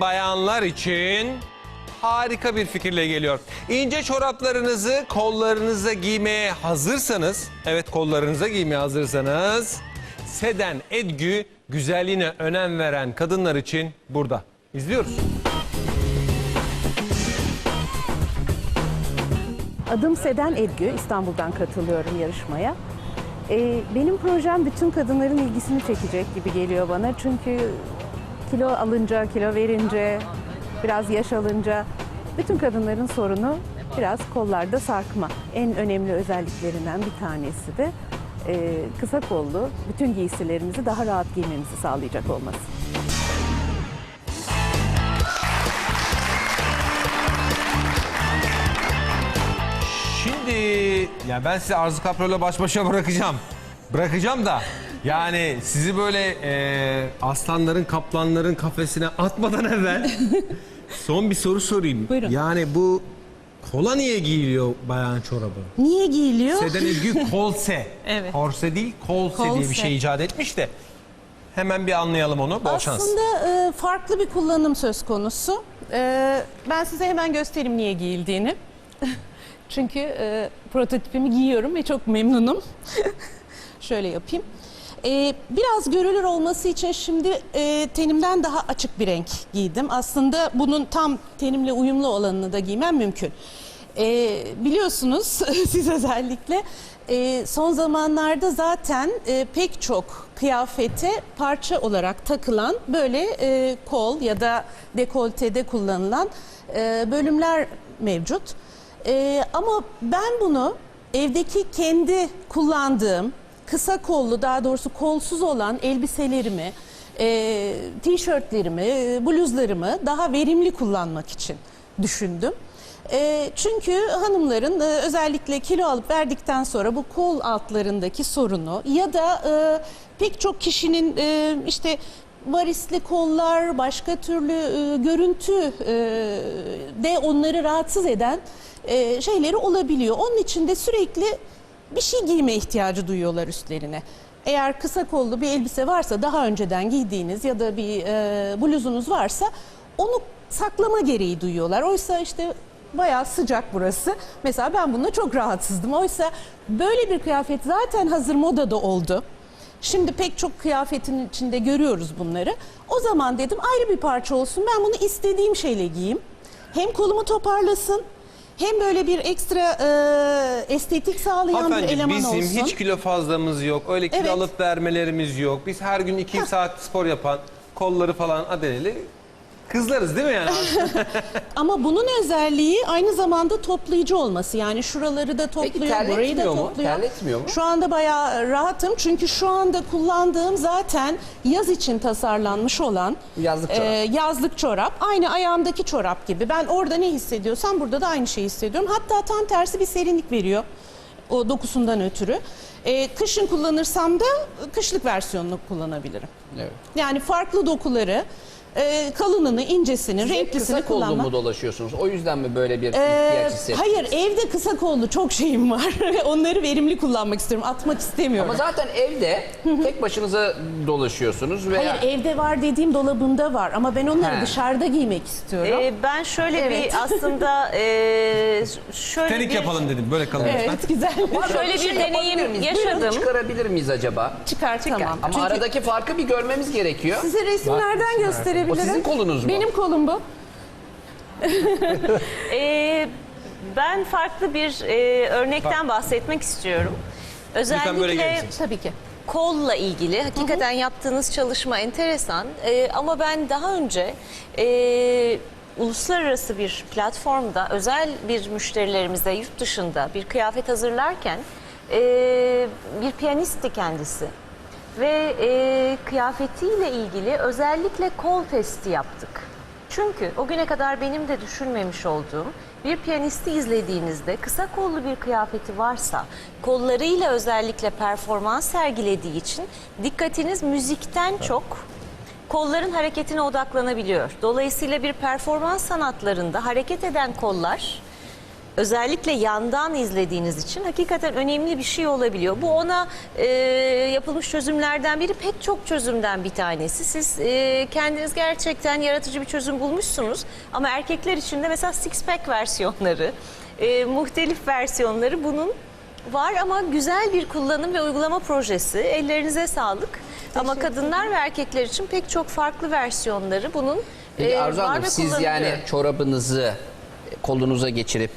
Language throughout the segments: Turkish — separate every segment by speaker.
Speaker 1: bayanlar için harika bir fikirle geliyor. İnce çoraplarınızı kollarınıza giymeye hazırsanız, evet kollarınıza giymeye hazırsanız, Seden Edgü güzelliğine önem veren kadınlar için burada. İzliyoruz.
Speaker 2: Adım Seden Edgü, İstanbul'dan katılıyorum yarışmaya. Ee, benim projem bütün kadınların ilgisini çekecek gibi geliyor bana. Çünkü kilo alınca, kilo verince, biraz yaş alınca bütün kadınların sorunu biraz kollarda sarkma. En önemli özelliklerinden bir tanesi de e, kısa kollu bütün giysilerimizi daha rahat giymemizi sağlayacak olması.
Speaker 1: Şimdi ya ben sizi Arzu Kapro'yla baş başa bırakacağım. Bırakacağım da yani sizi böyle e, aslanların, kaplanların kafesine atmadan evvel son bir soru sorayım.
Speaker 2: Buyurun.
Speaker 1: Yani bu kola niye giyiliyor bayan çorabı?
Speaker 2: Niye giyiliyor?
Speaker 1: Seden Ezgü kolse.
Speaker 2: Evet.
Speaker 1: Korse değil kolse, diye bir
Speaker 2: Kolse.
Speaker 1: şey icat etmiş de. Hemen bir anlayalım onu. Bol şans.
Speaker 3: Aslında e, farklı bir kullanım söz konusu. E, ben size hemen göstereyim niye giyildiğini. Çünkü e, prototipimi giyiyorum ve çok memnunum. Şöyle yapayım. E, biraz görülür olması için şimdi e, tenimden daha açık bir renk giydim. Aslında bunun tam tenimle uyumlu olanını da giymem mümkün. E, biliyorsunuz siz özellikle e, son zamanlarda zaten e, pek çok kıyafete parça olarak takılan böyle e, kol ya da dekoltede kullanılan e, bölümler mevcut. E, ama ben bunu evdeki kendi kullandığım kısa kollu daha doğrusu kolsuz olan elbiselerimi, e, tişörtlerimi, e, bluzlarımı daha verimli kullanmak için düşündüm. E, çünkü hanımların e, özellikle kilo alıp verdikten sonra bu kol altlarındaki sorunu ya da e, pek çok kişinin e, işte varisli kollar, başka türlü e, görüntü e, de onları rahatsız eden e, şeyleri olabiliyor. Onun için de sürekli bir şey giyme ihtiyacı duyuyorlar üstlerine. Eğer kısa kollu bir elbise varsa daha önceden giydiğiniz ya da bir e, bluzunuz varsa onu saklama gereği duyuyorlar. Oysa işte bayağı sıcak burası. Mesela ben bununla çok rahatsızdım. Oysa böyle bir kıyafet zaten hazır modada oldu. Şimdi pek çok kıyafetin içinde görüyoruz bunları. O zaman dedim ayrı bir parça olsun. Ben bunu istediğim şeyle giyeyim. Hem kolumu toparlasın hem böyle bir ekstra e, estetik sağlayan bir
Speaker 1: Hanımefendi
Speaker 3: eleman
Speaker 1: bizim
Speaker 3: olsun.
Speaker 1: hiç kilo fazlamız yok. Öyle kilo
Speaker 3: Evet.
Speaker 1: alıp vermelerimiz yok. Biz her gün iki saat spor yapan, kolları falan adeleli kızlarız değil mi yani?
Speaker 3: Ama bunun özelliği aynı zamanda toplayıcı olması. Yani şuraları da topluyor, burayı da
Speaker 4: terletmiyor mu?
Speaker 3: topluyor.
Speaker 4: Terletmiyor mu?
Speaker 3: Şu anda bayağı rahatım çünkü şu anda kullandığım zaten yaz için tasarlanmış olan
Speaker 4: Yazlık
Speaker 3: e,
Speaker 4: çorap.
Speaker 3: yazlık çorap. Aynı ayağımdaki çorap gibi. Ben orada ne hissediyorsam burada da aynı şeyi hissediyorum. Hatta tam tersi bir serinlik veriyor o dokusundan ötürü. E, kışın kullanırsam da kışlık versiyonunu kullanabilirim.
Speaker 4: Evet.
Speaker 3: Yani farklı dokuları, e, kalınını, incesini,
Speaker 4: Siz
Speaker 3: renklisini
Speaker 4: kısa kollu
Speaker 3: kullanmak.
Speaker 4: mu dolaşıyorsunuz? O yüzden mi böyle bir
Speaker 3: Ee,
Speaker 4: ihtiyaç hissettiniz?
Speaker 3: hayır evde kısa kollu çok şeyim var. Onları verimli kullanmak istiyorum. Atmak istemiyorum.
Speaker 4: Ama zaten evde tek başınıza dolaşıyorsunuz veya
Speaker 3: Hayır evde var dediğim dolabımda var ama ben onları
Speaker 4: He.
Speaker 3: dışarıda giymek istiyorum.
Speaker 5: Ee, ben şöyle
Speaker 3: Evet.
Speaker 5: bir aslında e, şöyle
Speaker 1: Tenik
Speaker 5: bir
Speaker 1: yapalım dedim. Böyle kalın lütfen.
Speaker 3: evet güzel.
Speaker 5: şöyle bir deneyim
Speaker 4: yapabilir miyiz?
Speaker 5: yaşadım.
Speaker 4: Buyurun, Çıkarabilir miyiz acaba?
Speaker 3: Çıkar tamam.
Speaker 4: Ama
Speaker 3: Çünkü
Speaker 4: aradaki farkı bir görmemiz gerekiyor.
Speaker 3: size resimlerden gösterebilirim.
Speaker 4: O sizin kolunuz mu?
Speaker 3: Benim kolum bu.
Speaker 5: Ee, ben farklı bir e, örnekten bahsetmek istiyorum.
Speaker 1: Lütfen böyle
Speaker 5: Özellikle.
Speaker 3: Tabii ki.
Speaker 5: kolla ilgili hakikaten yaptığınız çalışma enteresan. Ee, ama ben daha önce e, uluslararası bir platformda özel bir müşterilerimize yurt dışında bir kıyafet hazırlarken e, bir piyanistti kendisi. Ve e, kıyafetiyle ilgili özellikle kol testi yaptık. Çünkü o güne kadar benim de düşünmemiş olduğum bir piyanisti izlediğinizde kısa kollu bir kıyafeti varsa kollarıyla özellikle performans sergilediği için dikkatiniz müzikten çok kolların hareketine odaklanabiliyor. Dolayısıyla bir performans sanatlarında hareket eden kollar özellikle yandan izlediğiniz için hakikaten önemli bir şey olabiliyor. Bu ona e, yapılmış çözümlerden biri pek çok çözümden bir tanesi. Siz e, kendiniz gerçekten yaratıcı bir çözüm bulmuşsunuz ama erkekler için de mesela six pack versiyonları, e, muhtelif versiyonları bunun var ama güzel bir kullanım ve uygulama projesi. Ellerinize sağlık. Ama kadınlar ve erkekler için pek çok farklı versiyonları bunun
Speaker 4: Peki
Speaker 5: e,
Speaker 4: Arzu
Speaker 5: var
Speaker 4: Hanım
Speaker 5: ve
Speaker 4: siz
Speaker 5: kullanılıyor.
Speaker 4: yani çorabınızı kolunuza geçirip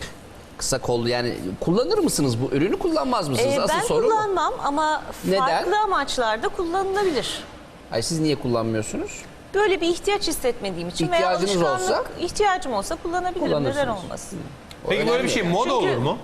Speaker 4: kısa kollu yani kullanır mısınız bu ürünü kullanmaz mısınız?
Speaker 5: Ee,
Speaker 4: Asıl
Speaker 5: ben
Speaker 4: soru bu.
Speaker 5: kullanmam ama
Speaker 4: Neden?
Speaker 5: farklı amaçlarda kullanılabilir.
Speaker 4: Ay siz niye kullanmıyorsunuz?
Speaker 5: Böyle bir ihtiyaç hissetmediğim için veya
Speaker 4: İhtiyacınız
Speaker 5: alışkanlık
Speaker 4: olsa?
Speaker 5: ihtiyacım olsa kullanabilirim. Neden
Speaker 4: Kullanırsınız.
Speaker 5: olmasın?
Speaker 1: Peki böyle bir şey moda
Speaker 5: Çünkü-
Speaker 1: olur mu?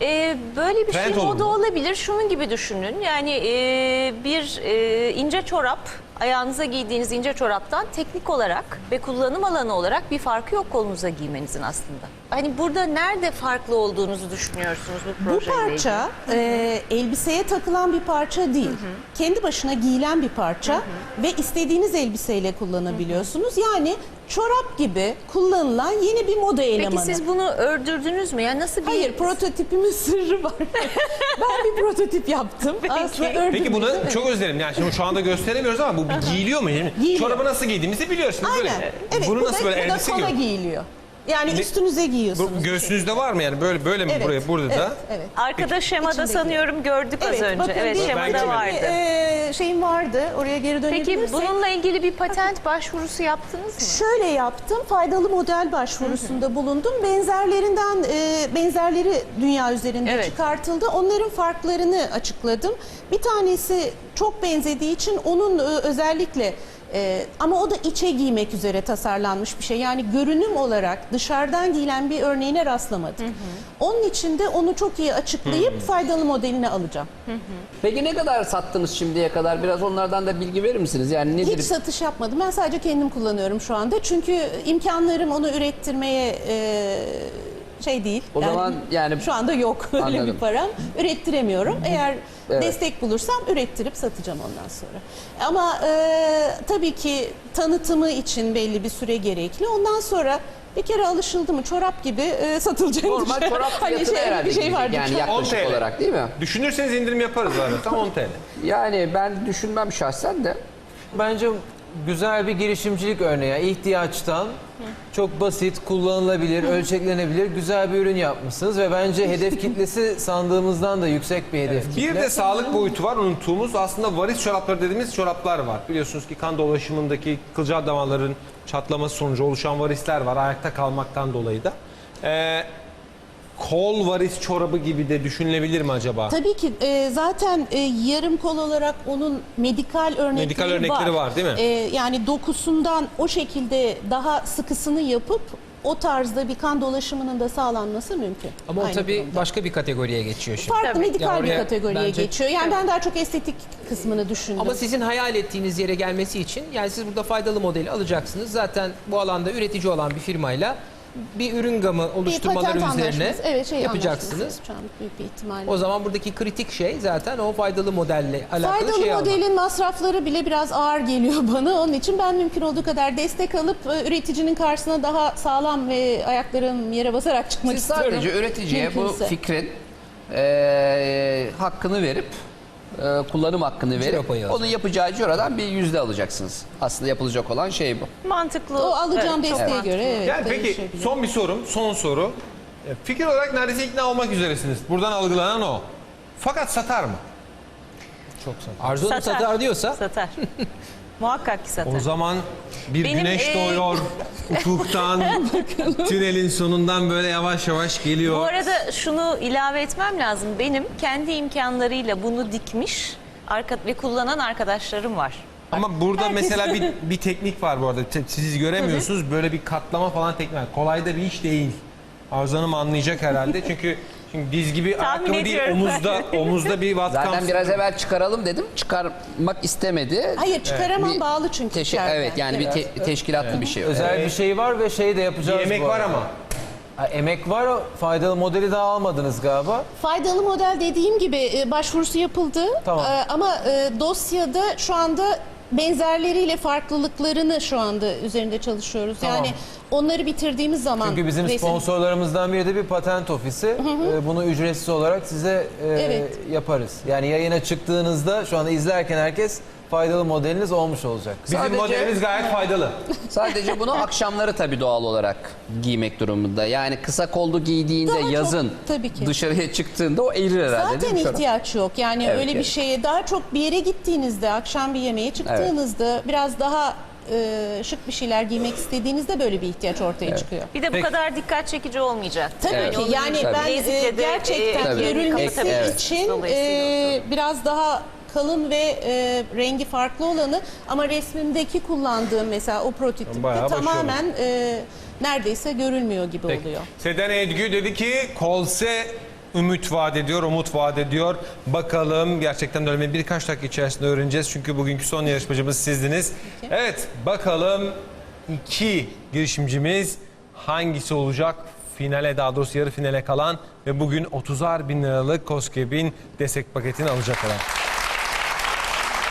Speaker 5: Ee, böyle bir
Speaker 1: Trend
Speaker 5: şey
Speaker 1: olur
Speaker 5: moda
Speaker 1: mu?
Speaker 5: olabilir. Şunun gibi düşünün. Yani e, bir e, ince çorap, ayağınıza giydiğiniz ince çoraptan teknik olarak ve kullanım alanı olarak bir farkı yok kolunuza giymenizin aslında. Hani burada nerede farklı olduğunuzu düşünüyorsunuz bu
Speaker 3: Bu
Speaker 5: projeyle ilgili?
Speaker 3: parça e, elbiseye takılan bir parça değil. Kendi başına giyilen bir parça ve istediğiniz elbiseyle kullanabiliyorsunuz. Yani çorap gibi kullanılan yeni bir moda elemanı.
Speaker 5: Peki siz bunu ördürdünüz mü? Yani nasıl bir
Speaker 3: Hayır, prototipimin sırrı var. ben bir prototip yaptım. Aslında ördüm
Speaker 1: Peki bunu
Speaker 3: mi?
Speaker 1: çok özlerim. Yani şimdi şu anda gösteremiyoruz ama bu giyiliyor mu?
Speaker 3: Giyiliyor.
Speaker 1: çorabı nasıl giydiğimizi biliyorsunuz.
Speaker 3: Aynen.
Speaker 1: Böyle.
Speaker 3: Evet,
Speaker 1: bunu
Speaker 3: bu
Speaker 1: nasıl
Speaker 3: da,
Speaker 1: böyle
Speaker 3: bu da
Speaker 1: elbise gibi?
Speaker 3: giyiliyor. Yani
Speaker 1: Ne-
Speaker 3: üstünüze giyiyorsunuz.
Speaker 1: Bu göğsünüzde var mı yani böyle böyle mi
Speaker 3: Evet,
Speaker 1: buraya burada
Speaker 3: evet,
Speaker 1: da?
Speaker 3: Evet.
Speaker 5: Arkada şemada
Speaker 3: İçindeki.
Speaker 5: sanıyorum gördük az önce.
Speaker 3: bakın
Speaker 5: evet
Speaker 3: bir-
Speaker 5: şemada
Speaker 1: Ben
Speaker 5: vardı.
Speaker 3: Bir, e, şeyim vardı. Oraya geri dönebilirsek.
Speaker 5: Peki bununla ilgili bir patent başvurusu yaptınız mı?
Speaker 3: Şöyle yaptım. Faydalı model başvurusunda bulundum. Benzerlerinden e, benzerleri dünya üzerinde
Speaker 5: Evet.
Speaker 3: çıkartıldı. Onların farklarını açıkladım. Bir tanesi çok benzediği için onun e, özellikle e, ama o da içe giymek üzere tasarlanmış bir şey. Yani görünüm olarak dışarıdan giyilen bir örneğine rastlamadım. Onun için de onu çok iyi açıklayıp faydalı modelini alacağım.
Speaker 4: Peki ne kadar sattınız şimdiye kadar? Biraz onlardan da bilgi verir misiniz? Yani nedir?
Speaker 3: Hiç satış yapmadım. Ben sadece kendim kullanıyorum şu anda. Çünkü imkanlarım onu ürettirmeye e, şey değil.
Speaker 4: O zaman yani-
Speaker 3: şu anda yok öyle
Speaker 4: Anladım.
Speaker 3: bir param. Ürettiremiyorum. Eğer
Speaker 4: Evet.
Speaker 3: destek bulursam ürettirip satacağım ondan sonra. Ama e, tabii ki tanıtımı için belli bir süre gerekli. Ondan sonra bir kere alışıldı mı çorap gibi e, satılacağını
Speaker 4: Normal
Speaker 3: düşünüyorum.
Speaker 4: çorap
Speaker 3: Hani şey,
Speaker 4: herhalde
Speaker 3: bir şey vardı.
Speaker 4: yani
Speaker 1: 10
Speaker 4: yaklaşık
Speaker 1: TL.
Speaker 4: olarak değil mi?
Speaker 1: Düşünürseniz indirim yaparız zaten. Tam 10 TL.
Speaker 4: Yani ben düşünmem şahsen de.
Speaker 6: Bence güzel bir girişimcilik örneği. İhtiyaçtan çok basit, kullanılabilir, ölçeklenebilir güzel bir ürün yapmışsınız ve bence hedef kitlesi sandığımızdan da yüksek bir hedef kitle.
Speaker 1: Bir de sağlık boyutu var unuttuğumuz. Aslında varis çorapları dediğimiz çoraplar var. Biliyorsunuz ki kan dolaşımındaki kılcal damarların çatlaması sonucu oluşan varisler var. Ayakta kalmaktan dolayı da. Ee, kol varis çorabı gibi de düşünülebilir mi acaba?
Speaker 3: Tabii ki e, zaten e, yarım kol olarak onun medikal örnekleri,
Speaker 1: Medikal örnekleri var, değil mi?
Speaker 3: E, yani dokusundan o şekilde daha sıkısını yapıp o tarzda bir kan dolaşımının da sağlanması mümkün.
Speaker 7: Ama o
Speaker 3: Aynı
Speaker 7: tabii
Speaker 3: durumda.
Speaker 7: başka bir kategoriye geçiyor şimdi.
Speaker 3: farklı
Speaker 5: Tabii.
Speaker 3: medikal
Speaker 7: Ya
Speaker 3: bir
Speaker 7: oraya
Speaker 3: kategoriye
Speaker 7: bence-
Speaker 3: geçiyor. Yani ben daha çok estetik kısmını düşündüm.
Speaker 7: Ama sizin hayal ettiğiniz yere gelmesi için yani siz burada faydalı modeli alacaksınız. Zaten bu alanda üretici olan bir firmayla bir ürün gamı oluşturmaları
Speaker 3: patent
Speaker 7: üzerine
Speaker 3: anlaşması, evet, şey
Speaker 7: yapacaksınız.
Speaker 3: anlaşması Şu an büyük bir ihtimalle.
Speaker 7: O zaman buradaki kritik şey zaten o faydalı modelle alakalı
Speaker 3: Faydalı
Speaker 7: şey almak.
Speaker 3: modelin masrafları bile biraz ağır geliyor bana. Onun için ben mümkün olduğu kadar destek alıp e, üreticinin karşısına daha sağlam ve ayaklarım yere basarak çıkmak
Speaker 4: Siz
Speaker 3: istiyorum.
Speaker 4: sadece üreticiye bu
Speaker 3: Mümkünse.
Speaker 4: fikrin eee, hakkını verip eee, kullanım hakkını verip onun yapacağı cirodan bir yüzde alacaksınız. Aslında yapılacak olan şey bu.
Speaker 5: Mantıklı.
Speaker 3: O alacağım
Speaker 5: Evet,
Speaker 3: desteğe göre evet.
Speaker 1: Yani peki son bir sorum, son soru. E, Fikir olarak neredeyse ikna olmak üzeresiniz. Buradan algılanan o. Fakat satar mı?
Speaker 7: Çok satar. Arzu Hanım satar diyorsa
Speaker 5: Satar. Muhakkak ki satar.
Speaker 1: O zaman bir
Speaker 5: Benim,
Speaker 1: güneş
Speaker 5: e,
Speaker 1: doğuyor ufuktan, tünelin sonundan böyle yavaş yavaş geliyor.
Speaker 5: Bu arada şunu ilave etmem lazım. Benim kendi imkanlarıyla bunu dikmiş arka ve kullanan arkadaşlarım var.
Speaker 1: Ama burada mesela bir, bir teknik var bu arada. Siz göremiyorsunuz böyle bir katlama falan teknik var. Kolay da bir iş değil. Arzu Hanım anlayacak herhalde çünkü şimdi diz gibi
Speaker 5: Tahmin
Speaker 1: ayakkabı değil
Speaker 5: ediyorum.
Speaker 1: omuzda omuzda bir watt
Speaker 4: Zaten biraz evvel çıkaralım dedim. Çıkarmak istemedi.
Speaker 3: Hayır çıkaramam
Speaker 4: Bir
Speaker 3: bağlı çünkü.
Speaker 4: Teşe-
Speaker 3: içeriden.
Speaker 4: evet yani bir te- teşkilatlı bir şey.
Speaker 6: özel bir şey var ve şey de
Speaker 1: bir
Speaker 6: yapacağız
Speaker 1: yemek
Speaker 6: bu
Speaker 1: var
Speaker 6: arada.
Speaker 1: ama.
Speaker 6: Ha, emek var o faydalı modeli daha almadınız galiba.
Speaker 3: Faydalı model dediğim gibi e, başvurusu yapıldı.
Speaker 6: Tamam.
Speaker 3: E, ama e, dosyada şu anda benzerleriyle farklılıklarını şu anda üzerinde çalışıyoruz.
Speaker 6: Tamam.
Speaker 3: Yani onları bitirdiğimiz zaman
Speaker 6: Çünkü bizim
Speaker 3: resim-
Speaker 6: sponsorlarımızdan biri de bir patent ofisi. Ee, Bunu ücretsiz olarak size e,
Speaker 3: Evet.
Speaker 6: yaparız. Yani yayına çıktığınızda şu anda izlerken herkes faydalı modeliniz olmuş olacak.
Speaker 1: Bizim
Speaker 4: Sadece-
Speaker 1: modelimiz gayet faydalı.
Speaker 4: Sadece bunu akşamları tabii doğal olarak giymek durumunda. Yani kısa kollu giydiğinde
Speaker 3: Daha çok,
Speaker 4: yazın
Speaker 3: tabii ki.
Speaker 4: dışarıya çıktığında o erir herhalde
Speaker 3: Zaten
Speaker 4: değil mi?
Speaker 3: İhtiyaç yok. Yani
Speaker 4: Evet,
Speaker 3: öyle bir
Speaker 4: evet.
Speaker 3: şeye daha çok bir yere gittiğinizde, akşam bir yemeğe çıktığınızda biraz daha e, şık bir şeyler giymek istediğinizde böyle bir ihtiyaç ortaya çıkıyor.
Speaker 5: Bir de bu
Speaker 1: Peki.
Speaker 5: kadar dikkat çekici olmayacak.
Speaker 3: Tabii
Speaker 4: Evet.
Speaker 3: ki yani
Speaker 4: Tabii.
Speaker 3: ben e,
Speaker 5: de,
Speaker 3: gerçekten
Speaker 5: e,
Speaker 4: Tabii.
Speaker 3: görülmesi
Speaker 5: kapatabilirsiniz.
Speaker 3: için
Speaker 5: Dolayısıyla
Speaker 3: e, biraz daha kalın ve e, rengi farklı olanı ama resmimdeki kullandığım mesela o prototipte
Speaker 1: Bayağı başarılı.
Speaker 3: tamamen e, neredeyse görülmüyor gibi
Speaker 1: Peki.
Speaker 3: oluyor.
Speaker 1: Seden Edgü dedi ki kolse ümit vaat ediyor, umut vaat ediyor. Bakalım gerçekten öyle mi? Birkaç dakika içerisinde öğreneceğiz. Çünkü bugünkü son yarışmacımız sizdiniz. Evet bakalım iki girişimcimiz hangisi olacak? Finale daha doğrusu yarı finale kalan ve bugün 30'ar bin liralık Koskeb'in destek paketini alacak olan.